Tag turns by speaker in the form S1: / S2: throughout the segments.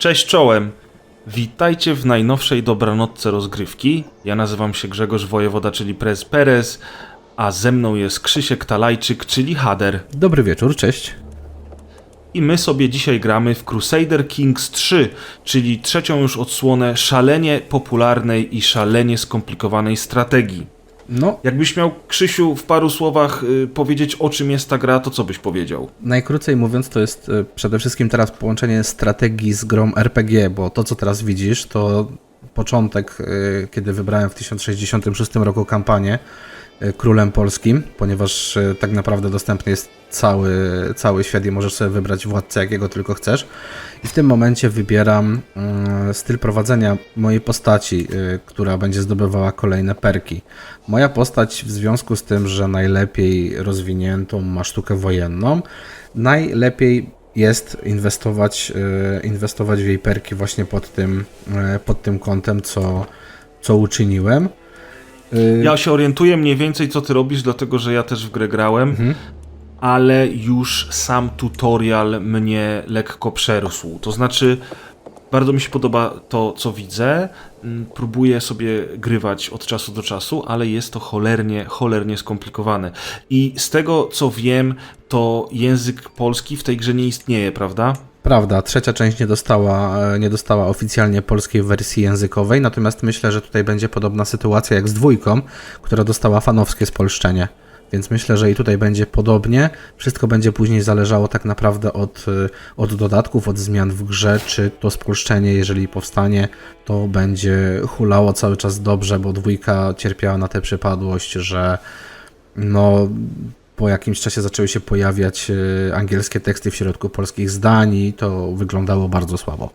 S1: Cześć czołem! Witajcie w najnowszej dobranocce rozgrywki. Ja nazywam się Grzegorz Wojewoda, czyli Prez Perez, a ze mną jest Krzysiek Talajczyk, czyli Hader.
S2: Dobry wieczór, cześć.
S1: I my sobie dzisiaj gramy w Crusader Kings 3, czyli trzecią już odsłonę szalenie popularnej i szalenie skomplikowanej strategii.
S2: No,
S1: Jakbyś miał, Krzysiu, w paru słowach y, powiedzieć o czym jest ta gra, to co byś powiedział?
S2: najkrócej mówiąc, to jest e, przede wszystkim teraz połączenie strategii z grą RPG, bo to, co teraz widzisz, to początek, e, kiedy wybrałem w 1066 roku kampanię królem polskim, ponieważ e, tak naprawdę dostępny jest cały, cały świat i możesz sobie wybrać władcę, jakiego tylko chcesz. I w tym momencie wybieram mm, styl prowadzenia mojej postaci, y, która będzie zdobywała kolejne perki. Moja postać, w związku z tym, że najlepiej rozwiniętą ma sztukę wojenną, najlepiej jest inwestować, inwestować w jej perki właśnie pod tym, pod tym kątem, co, co uczyniłem. Y,
S1: Ja się orientuję mniej więcej, co ty robisz, dlatego że ja też w grę grałem,
S2: Mhm.
S1: ale już sam tutorial mnie lekko przerósł. To znaczy, bardzo mi się podoba to, co widzę. Mm, Próbuję sobie grywać od czasu do czasu, ale jest to cholernie, cholernie skomplikowane. I z tego, co wiem, to język polski w tej grze nie istnieje, prawda?
S2: Prawda, trzecia część nie dostała, nie dostała oficjalnie polskiej wersji językowej, natomiast myślę, że tutaj będzie podobna sytuacja jak z dwójką, która dostała fanowskie spolszczenie. Więc myślę, że i tutaj będzie podobnie. Wszystko będzie później zależało tak naprawdę od, od dodatków, od zmian w grze, czy to spolszczenie, jeżeli powstanie, to będzie hulało cały czas dobrze, bo dwójka cierpiała na tę przypadłość, że no, po jakimś czasie zaczęły się pojawiać e, angielskie teksty w środku polskich zdań i to wyglądało bardzo słabo.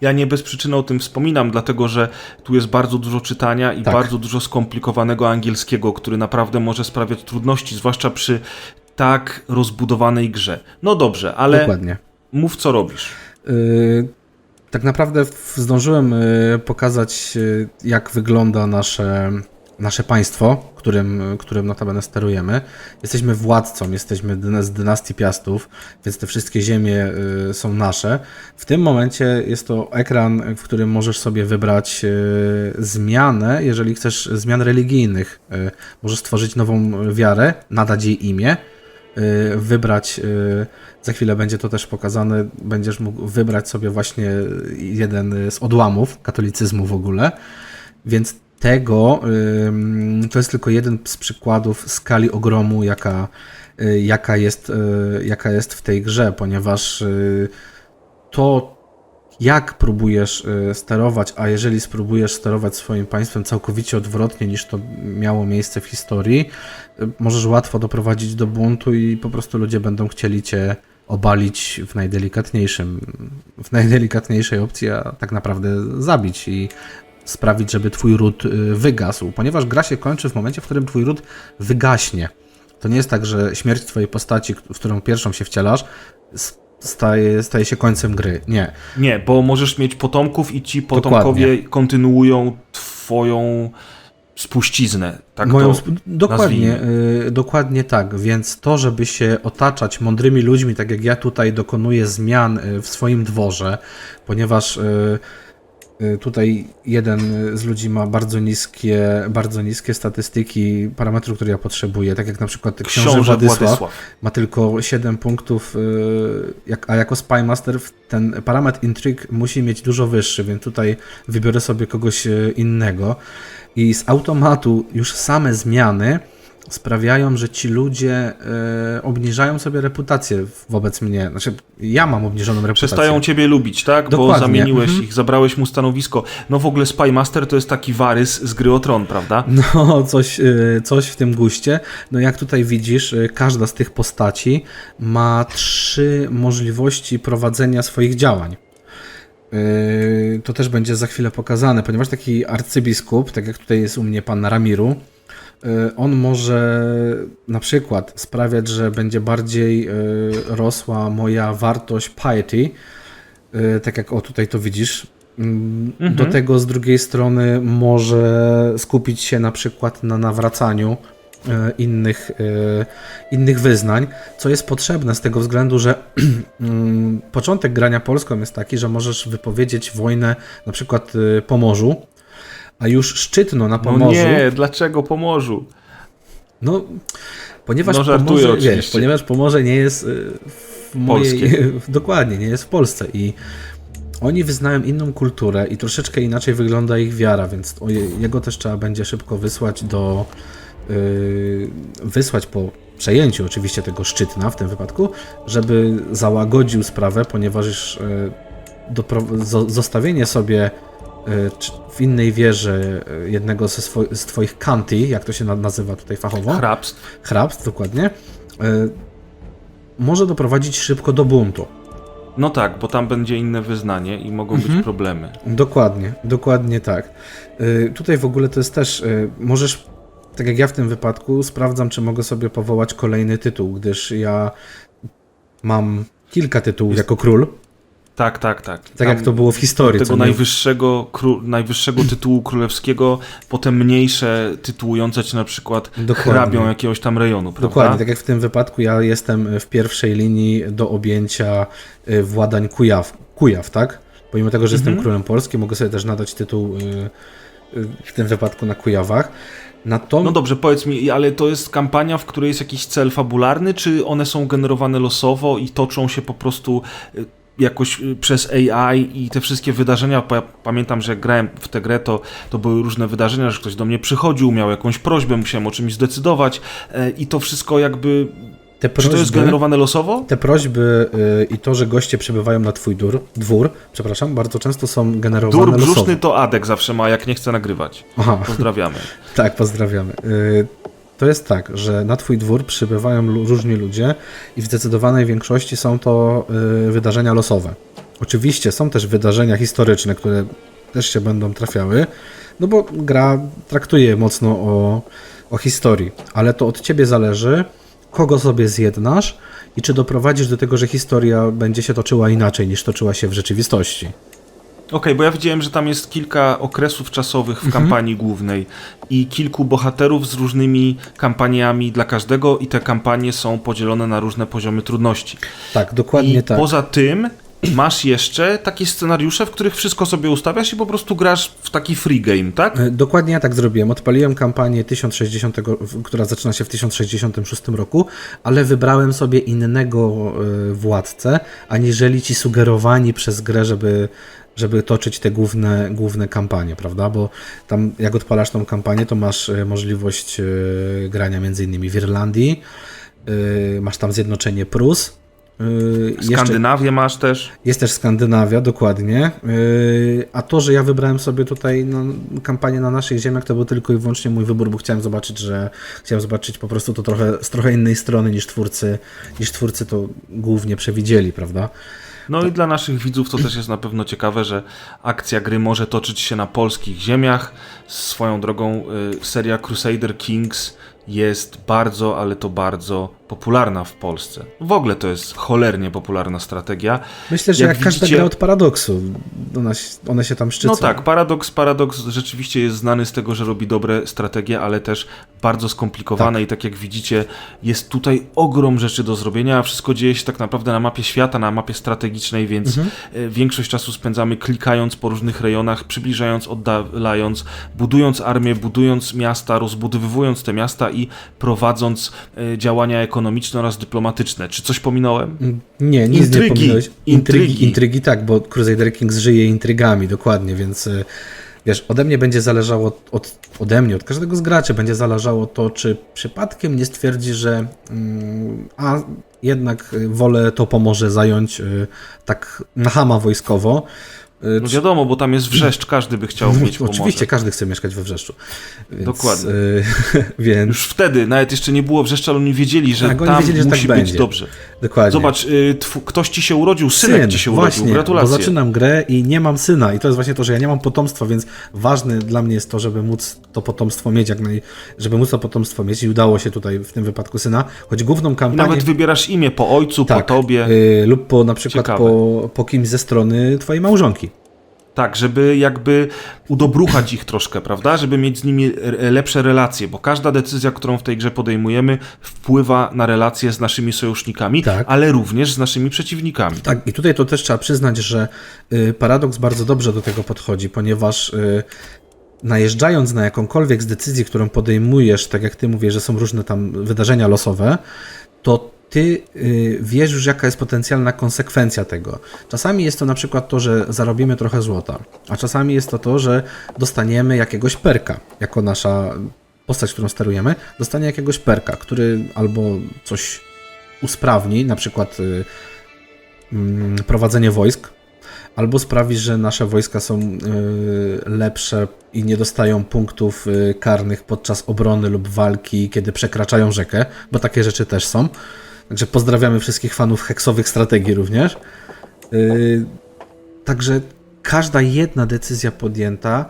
S1: Ja nie bez przyczyny o tym wspominam, dlatego że tu jest bardzo dużo czytania i
S2: Tak.
S1: bardzo dużo skomplikowanego angielskiego, który naprawdę może sprawiać trudności, zwłaszcza przy tak rozbudowanej grze. No dobrze, ale
S2: Dokładnie.
S1: mów co robisz.
S2: Yy, tak naprawdę zdążyłem yy, pokazać, jak wygląda nasze, nasze państwo, którym, którym notabene sterujemy. Jesteśmy władcą, jesteśmy z dynastii Piastów, więc te wszystkie ziemie yy, są nasze. W tym momencie jest to ekran, w którym możesz sobie wybrać yy, zmianę, jeżeli chcesz zmian religijnych. Yy, możesz stworzyć nową wiarę, nadać jej imię, y, wybrać, y, za chwilę będzie to też pokazane, będziesz mógł wybrać sobie właśnie jeden z odłamów katolicyzmu w ogóle, więc tego to jest tylko jeden z przykładów skali ogromu, jaka, y, jaka, jest, y, jaka jest w tej grze, ponieważ y, to jak próbujesz sterować, a jeżeli spróbujesz sterować swoim państwem całkowicie odwrotnie niż to miało miejsce w historii, możesz łatwo doprowadzić do buntu i po prostu ludzie będą chcieli cię obalić w najdelikatniejszym, w najdelikatniejszej opcji, a tak naprawdę zabić. I sprawić, żeby twój ród y, wygasł, ponieważ gra się kończy w momencie, w którym twój ród wygaśnie. To nie jest tak, że śmierć twojej postaci, w którą pierwszą się wcielasz, staje, staje się końcem gry. Nie.
S1: Nie, bo możesz mieć potomków i ci potomkowie kontynuują twoją spuściznę. Tak
S2: Moją sp- dokładnie,
S1: nazwijmy.
S2: y, dokładnie tak. Więc to, żeby się otaczać mądrymi ludźmi, tak jak ja tutaj dokonuję zmian y, w swoim dworze, ponieważ y, y, tutaj jeden z ludzi ma bardzo niskie, bardzo niskie statystyki parametrów, które ja potrzebuję, tak jak na przykład książę,
S1: Książę
S2: Władysław,
S1: Władysław.
S2: ma tylko 7 punktów, y, a jako Spymaster ten parametr intryg musi mieć dużo wyższy, więc tutaj wybiorę sobie kogoś y, innego. I z automatu już same zmiany sprawiają, że ci ludzie y, obniżają sobie reputację wobec mnie. Znaczy, ja mam obniżoną reputację.
S1: Przestają ciebie lubić, tak? Bo
S2: Dokładnie.
S1: zamieniłeś
S2: Mhm.
S1: ich, zabrałeś mu stanowisko. No w ogóle Spymaster to jest taki warys z gry o tron, prawda?
S2: No, coś, y, coś w tym guście. No, jak tutaj widzisz, y, każda z tych postaci ma trzy możliwości prowadzenia swoich działań. To też będzie za chwilę pokazane, ponieważ taki arcybiskup, tak jak tutaj jest u mnie pan Ramiru, on może na przykład sprawiać, że będzie bardziej y, rosła moja wartość piety, y, tak jak o tutaj to widzisz. Mm, Do
S1: Mhm.
S2: tego z drugiej strony może skupić się na przykład na nawracaniu e, innych, e, innych wyznań, co jest potrzebne z tego względu, że mm, początek grania polską jest taki, że możesz wypowiedzieć wojnę na przykład e, Pomorzu, a już szczytno na
S1: No
S2: Pomorzu.
S1: nie, dlaczego Pomorzu?
S2: No, ponieważ
S1: No, żartuję
S2: Pomorze, wiesz, ponieważ Pomorze nie jest y, w mojej,
S1: Polskie.
S2: dokładnie, nie jest w Polsce i oni wyznają inną kulturę i troszeczkę inaczej wygląda ich wiara, więc jego też trzeba będzie szybko wysłać do y, wysłać po przejęciu oczywiście tego szczytna w tym wypadku, żeby załagodził sprawę, ponieważ y, dopro- zo- zostawienie sobie y, w innej wierze y, jednego ze swo- z twoich kanti, jak to się na- nazywa tutaj fachowo,
S1: Hrabstw.
S2: hrabstw dokładnie, y, może doprowadzić szybko do buntu.
S1: No tak, bo tam będzie inne wyznanie i mogą
S2: Mhm.
S1: być problemy.
S2: Dokładnie, dokładnie tak. Tutaj w ogóle to jest też, możesz, tak jak ja w tym wypadku, sprawdzam, czy mogę sobie powołać kolejny tytuł, gdyż ja mam kilka tytułów jako król,
S1: Tak, tak, tak.
S2: tak
S1: Tam
S2: jak to było w historii.
S1: Tego najwyższego, kró, najwyższego tytułu królewskiego, potem mniejsze tytułujące cię na przykład
S2: Dokładnie.
S1: hrabią jakiegoś tam rejonu, prawda?
S2: Dokładnie, tak jak w tym wypadku ja jestem w pierwszej linii do objęcia y, władań Kujaw, Kujaw tak? Pomimo tego, że
S1: Mhm.
S2: jestem królem Polski, mogę sobie też nadać tytuł y, y, w tym wypadku na Kujawach. Natomiast
S1: No dobrze, powiedz mi, ale to jest kampania, w której jest jakiś cel fabularny, czy one są generowane losowo i toczą się po prostu jakoś y, przez AI i te wszystkie wydarzenia, pa- pamiętam, że jak grałem w tę grę, to, to były różne wydarzenia, że ktoś do mnie przychodził, miał jakąś prośbę, musiałem o czymś zdecydować e, i to wszystko jakby,
S2: te
S1: czy to jest
S2: prośby,
S1: generowane losowo?
S2: te prośby y, i to, że goście przybywają na twój dur, dwór, przepraszam, bardzo często są generowane
S1: Dur
S2: losowo.
S1: brzuszny to Adek zawsze ma, jak nie chce nagrywać.
S2: Aha.
S1: Pozdrawiamy.
S2: Tak, pozdrawiamy. Y, To jest tak, że na Twój dwór przybywają różni ludzie i w zdecydowanej większości są to y, wydarzenia losowe. Oczywiście są też wydarzenia historyczne, które też się będą trafiały, no bo gra traktuje mocno o, o historii, ale to od Ciebie zależy, kogo sobie zjednasz i czy doprowadzisz do tego, że historia będzie się toczyła inaczej niż toczyła się w rzeczywistości.
S1: Okej, bo ja widziałem, że tam jest kilka okresów czasowych w
S2: Mhm.
S1: kampanii głównej i kilku bohaterów z różnymi kampaniami dla każdego i te kampanie są podzielone na różne poziomy trudności.
S2: Tak, dokładnie
S1: I
S2: tak.
S1: poza tym masz jeszcze takie scenariusze, w których wszystko sobie ustawiasz i po prostu grasz w taki free game, tak?
S2: E, Dokładnie ja tak zrobiłem. Odpaliłem kampanię 1060, w- która zaczyna się w 1066 roku, ale wybrałem sobie innego e, władcę, aniżeli ci sugerowani przez grę, żeby, żeby toczyć te główne, główne kampanie, prawda? Bo tam jak odpalasz tą kampanię, to masz e, możliwość e, grania między innymi w Irlandii, e, masz tam zjednoczenie Prus.
S1: Skandynawię masz też.
S2: jest też Skandynawia, dokładnie. Yy, A to, że ja wybrałem sobie tutaj no, kampanię na naszych ziemiach, to był tylko i wyłącznie mój wybór, bo chciałem zobaczyć, że chciałem zobaczyć po prostu to trochę z trochę innej strony niż twórcy, niż twórcy to głównie przewidzieli, prawda?
S1: No i dla naszych widzów to też jest na pewno ciekawe, że akcja gry może toczyć się na polskich ziemiach. Swoją drogą y, seria Crusader Kings jest bardzo, ale to bardzo popularna w Polsce. W ogóle to jest cholernie popularna strategia.
S2: Myślę, że
S1: Jak
S2: jak, każda
S1: widzicie-
S2: gra od paradoksu, one, się- one się tam szczycą.
S1: No tak, Paradox, Paradox rzeczywiście jest znany z tego, że robi dobre strategie, ale też bardzo skomplikowane i tak jak widzicie, jest tutaj ogrom rzeczy do zrobienia, a wszystko dzieje się tak naprawdę na mapie świata, na mapie strategicznej, więc e, większość czasu spędzamy klikając po różnych rejonach, przybliżając, oddalając, budując armię, budując miasta, rozbudowywując te miasta i prowadząc e, działania ekonomiczne oraz dyplomatyczne. Czy coś pominąłem?
S2: Nie, nic
S1: Intrygi,
S2: nie pominąłeś. Intrygi,
S1: intrygi.
S2: intrygi, tak, bo Crusader Kings żyje intrygami, dokładnie, więc y, wiesz, ode mnie będzie zależało, od, ode mnie, od każdego z graczy będzie zależało to, czy przypadkiem nie stwierdzi, że mm, a jednak wolę to pomoże zająć y, tak na hama wojskowo.
S1: No wiadomo, bo tam jest wrzeszcz, każdy by chciał mieć pomorze.
S2: Oczywiście, każdy chce mieszkać we Wrzeszczu. Więc,
S1: Dokładnie.
S2: y, więc
S1: Już wtedy, nawet jeszcze nie było wrzeszcza, ale oni wiedzieli, że
S2: Tak, oni
S1: tam
S2: wiedzieli, że tak
S1: musi być
S2: będzie.
S1: dobrze.
S2: dokładnie.
S1: Zobacz, y, tw- ktoś ci się urodził, synek
S2: Syn,
S1: ci się
S2: właśnie,
S1: urodził, gratulacje.
S2: Bo zaczynam grę i nie mam syna i to jest właśnie to, że ja nie mam potomstwa, więc ważne dla mnie jest to, żeby móc to potomstwo mieć, jak naj... żeby móc to potomstwo mieć i udało się tutaj w tym wypadku syna, choć główną
S1: I
S2: kampanię...
S1: nawet wybierasz imię po ojcu,
S2: tak,
S1: po tobie.
S2: y, lub po na przykład
S1: Ciekawe.
S2: po, po kimś ze strony twojej małżonki.
S1: Tak, żeby jakby udobruchać ich troszkę, prawda? Żeby mieć z nimi e, lepsze relacje, bo każda decyzja, którą w tej grze podejmujemy, wpływa na relacje z naszymi sojusznikami,
S2: Tak.
S1: ale również z naszymi przeciwnikami.
S2: Tak, i tutaj to też trzeba przyznać, że y, Paradox bardzo dobrze do tego podchodzi, ponieważ y, najeżdżając na jakąkolwiek z decyzji, którą podejmujesz, tak jak ty mówisz, że są różne tam wydarzenia losowe, to ty y, wiesz już, jaka jest potencjalna konsekwencja tego. Czasami jest to na przykład to, że zarobimy trochę złota, a czasami jest to to, że dostaniemy jakiegoś perka, jako nasza postać, którą sterujemy, dostanie jakiegoś perka, który albo coś usprawni, na przykład y, mm, prowadzenie wojsk, albo sprawi, że nasze wojska są y, lepsze i nie dostają punktów karnych podczas obrony lub walki, kiedy przekraczają rzekę, bo takie rzeczy też są. Także pozdrawiamy wszystkich fanów heksowych strategii również. Y, Także każda jedna decyzja podjęta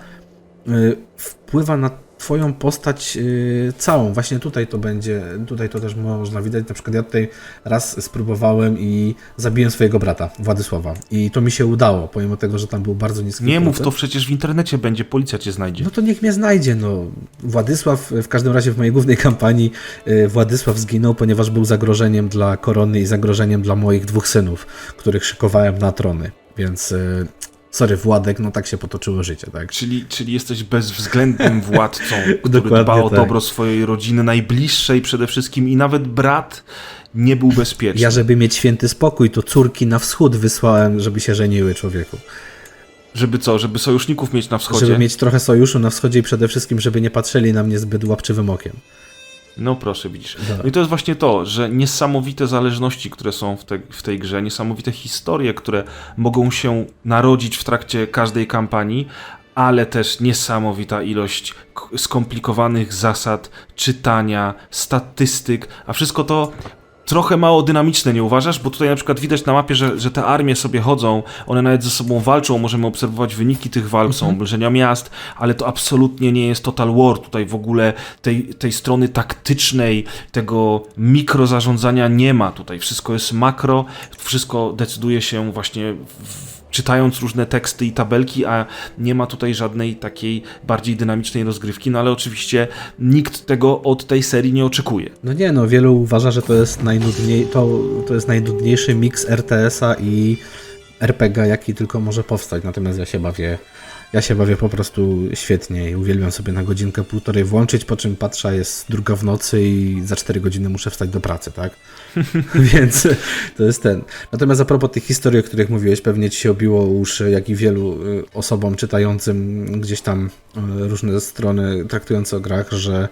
S2: y, wpływa na twoją postać y, całą. Właśnie tutaj to będzie, tutaj to też można widać. Na przykład ja tutaj raz spróbowałem i zabiłem swojego brata, Władysława. I to mi się udało, pomimo tego, że tam był bardzo niski
S1: Nie mów, to przecież w internecie będzie, policja cię znajdzie.
S2: No to niech mnie znajdzie, no. Władysław, w każdym razie w mojej głównej kampanii y, Władysław zginął, ponieważ był zagrożeniem dla korony i zagrożeniem dla moich dwóch synów, których szykowałem na trony. Więc, y, sorry Władek, no tak się potoczyło życie, tak?
S1: Czyli, czyli jesteś bezwzględnym władcą, który
S2: Dokładnie
S1: dba o
S2: tak.
S1: dobro swojej rodziny najbliższej przede wszystkim i nawet brat nie był bezpieczny.
S2: Ja, żeby mieć święty spokój, to córki na wschód wysłałem, żeby się żeniły człowieku.
S1: Żeby co, żeby sojuszników mieć na wschodzie?
S2: Żeby mieć trochę sojuszu na wschodzie i przede wszystkim, żeby nie patrzyli na mnie zbyt łapczywym okiem.
S1: No proszę, widzisz. No i to jest właśnie to, że niesamowite zależności, które są w, te, w tej grze, niesamowite historie, które mogą się narodzić w trakcie każdej kampanii, ale też niesamowita ilość skomplikowanych zasad, czytania, statystyk, a wszystko to trochę mało dynamiczne, nie uważasz? Bo tutaj na przykład widać na mapie, że, że te armie sobie chodzą, one nawet ze sobą walczą, możemy obserwować wyniki tych walk, są oblężenia miast, ale to absolutnie nie jest Total War. Tutaj w ogóle tej, tej strony taktycznej, tego mikrozarządzania nie ma. Tutaj wszystko jest makro, wszystko decyduje się właśnie w, czytając różne teksty i tabelki, a nie ma tutaj żadnej takiej bardziej dynamicznej rozgrywki, no ale oczywiście nikt tego od tej serii nie oczekuje.
S2: No nie, no wielu uważa, że to jest najnudniej, to, to jest najnudniejszy miks RTS-a i RPG, jaki tylko może powstać. Natomiast ja się bawię, ja się bawię po prostu świetnie i uwielbiam sobie na godzinkę, półtorej włączyć, po czym patrzę, jest druga w nocy i za 4 godziny muszę wstać do pracy, tak? Więc to jest ten. Natomiast a propos tych historii, o których mówiłeś, pewnie ci się obiło uszy, jak i wielu y, osobom czytającym gdzieś tam y, różne strony traktujące o grach, że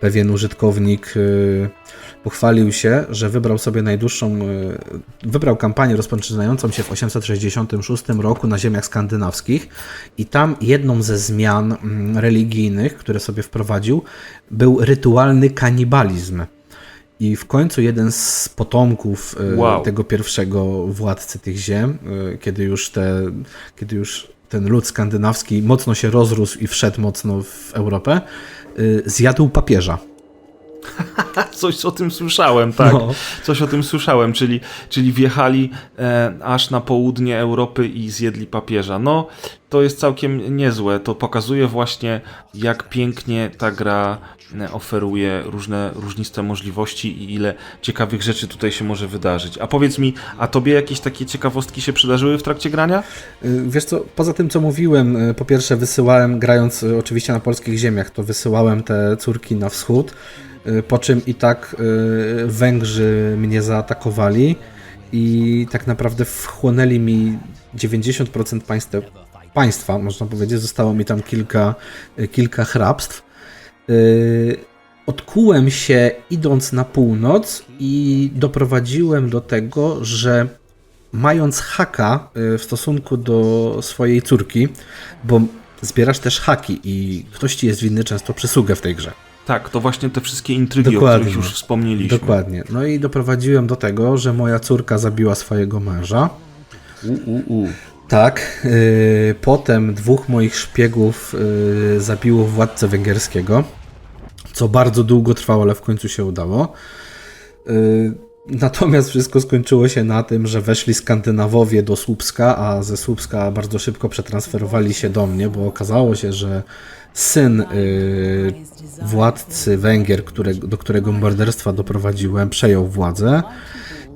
S2: pewien użytkownik y, pochwalił się, że wybrał sobie najdłuższą, y, wybrał kampanię rozpoczynającą się w 866 roku na ziemiach skandynawskich i tam jedną ze zmian mm, religijnych, które sobie wprowadził, był rytualny kanibalizm. I w końcu jeden z potomków y,
S1: Wow.
S2: tego pierwszego władcy tych ziem, kiedy już, te, kiedy już ten lud skandynawski mocno się rozrósł i wszedł mocno w Europę, zjadł papieża.
S1: Coś o tym słyszałem, tak.
S2: No.
S1: Coś o tym słyszałem, czyli, czyli wjechali e, aż na południe Europy i zjedli papieża. No, to jest całkiem niezłe. To pokazuje właśnie, jak pięknie ta gra e, oferuje różne różniste możliwości i ile ciekawych rzeczy tutaj się może wydarzyć. A powiedz mi, a tobie jakieś takie ciekawostki się przydarzyły w trakcie grania?
S2: Y, Wiesz co, poza tym co mówiłem, y, po pierwsze wysyłałem, grając y, oczywiście na polskich ziemiach, to wysyłałem te córki na wschód, po czym i tak y, Węgrzy mnie zaatakowali i tak naprawdę wchłonęli mi 90% państwa, państwa, można powiedzieć, zostało mi tam kilka, y, kilka hrabstw. Y, Odkułem się idąc na północ i doprowadziłem do tego, że mając haka y, w stosunku do swojej córki, bo zbierasz też haki i ktoś ci jest winny często przysługę w tej grze.
S1: Tak, to właśnie te wszystkie intrygi,
S2: Dokładnie.
S1: o których już wspomnieliśmy.
S2: Dokładnie. No i doprowadziłem do tego, że moja córka zabiła swojego męża.
S1: U, u, u.
S2: Tak. y, potem dwóch moich szpiegów y, zabiło władcę węgierskiego, co bardzo długo trwało, ale w końcu się udało. Y, Natomiast wszystko skończyło się na tym, że weszli Skandynawowie do Słupska, a ze Słupska bardzo szybko przetransferowali się do mnie, bo okazało się, że syn y, władcy Węgier, które, do którego morderstwa doprowadziłem, przejął władzę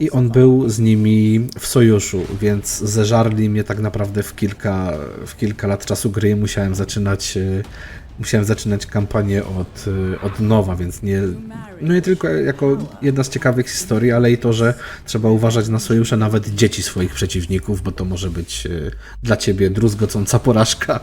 S2: i on był z nimi w sojuszu, więc zeżarli mnie tak naprawdę w kilka, w kilka lat czasu gry musiałem zaczynać, y, musiałem zaczynać kampanię od, y, od nowa, więc nie, no nie tylko jako jedna z ciekawych historii, ale i to, że trzeba uważać na sojusze nawet dzieci swoich przeciwników, bo to może być y, dla ciebie druzgocąca porażka.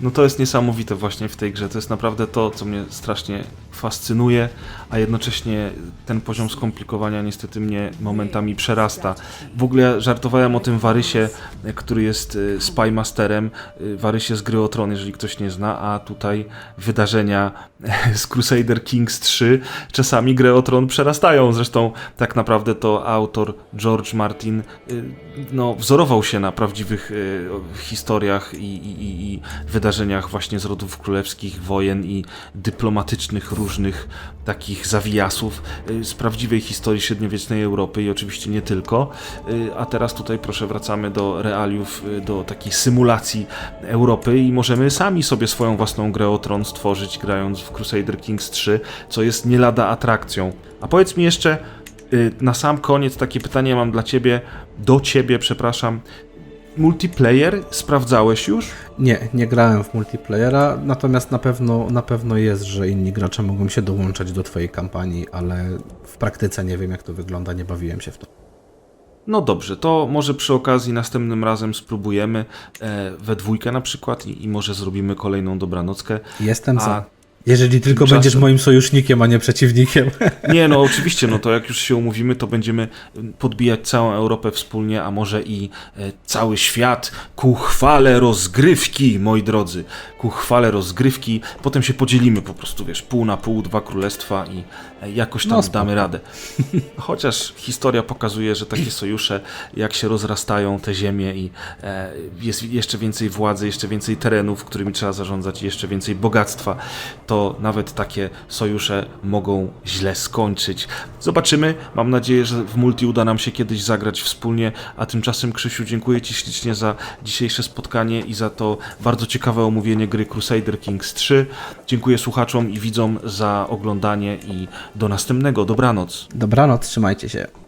S1: No to jest niesamowite właśnie w tej grze. To jest naprawdę to, co mnie strasznie fascynuje, a jednocześnie ten poziom skomplikowania niestety mnie momentami przerasta. W ogóle żartowałem o tym Warysie, który jest e, Spy Masterem, e, Warysie z gry o Tron, jeżeli ktoś nie zna, a tutaj wydarzenia z Crusader Kings 3 czasami grę o Tron przerastają. Zresztą tak naprawdę to autor George Martin y, no, wzorował się na prawdziwych y, historiach i, i, i- wydarzeniach właśnie z rodów królewskich, wojen i dyplomatycznych różnych takich zawijasów y, z prawdziwej historii średniowiecznej Europy i oczywiście nie tylko. Y, A teraz tutaj proszę wracamy do realiów, y, do takiej symulacji Europy i możemy sami sobie swoją własną grę o tron stworzyć grając w Crusader Kings 3, co jest nie lada atrakcją. A powiedz mi jeszcze na sam koniec takie pytanie mam dla ciebie, do ciebie, przepraszam. Multiplayer sprawdzałeś już?
S2: Nie, nie grałem w multiplayera, natomiast na pewno, na pewno jest, że inni gracze mogą się dołączać do twojej kampanii, ale w praktyce nie wiem jak to wygląda, nie bawiłem się w to.
S1: No dobrze, to może przy okazji następnym razem spróbujemy e, we dwójkę na przykład i, i może zrobimy kolejną dobranockę.
S2: Jestem za. Jeżeli tylko będziesz moim sojusznikiem, a nie przeciwnikiem.
S1: Nie, no oczywiście, no to jak już się umówimy, to będziemy podbijać całą Europę wspólnie, a może i e, cały świat ku chwale rozgrywki, moi drodzy. Ku chwale rozgrywki. Potem się podzielimy po prostu, wiesz, pół na pół, dwa królestwa i jakoś tam
S2: No,
S1: damy radę. Chociaż historia pokazuje, że takie sojusze, jak się rozrastają te ziemie i e, jest jeszcze więcej władzy, jeszcze więcej terenów, którymi trzeba zarządzać, i jeszcze więcej bogactwa, to nawet takie sojusze mogą źle skończyć. Zobaczymy. Mam nadzieję, że w multi uda nam się kiedyś zagrać wspólnie. A tymczasem, Krzysiu, dziękuję Ci ślicznie za dzisiejsze spotkanie i za to bardzo ciekawe omówienie gry Crusader Kings 3. Dziękuję słuchaczom i widzom za oglądanie i do następnego. Dobranoc.
S2: Dobranoc, trzymajcie się.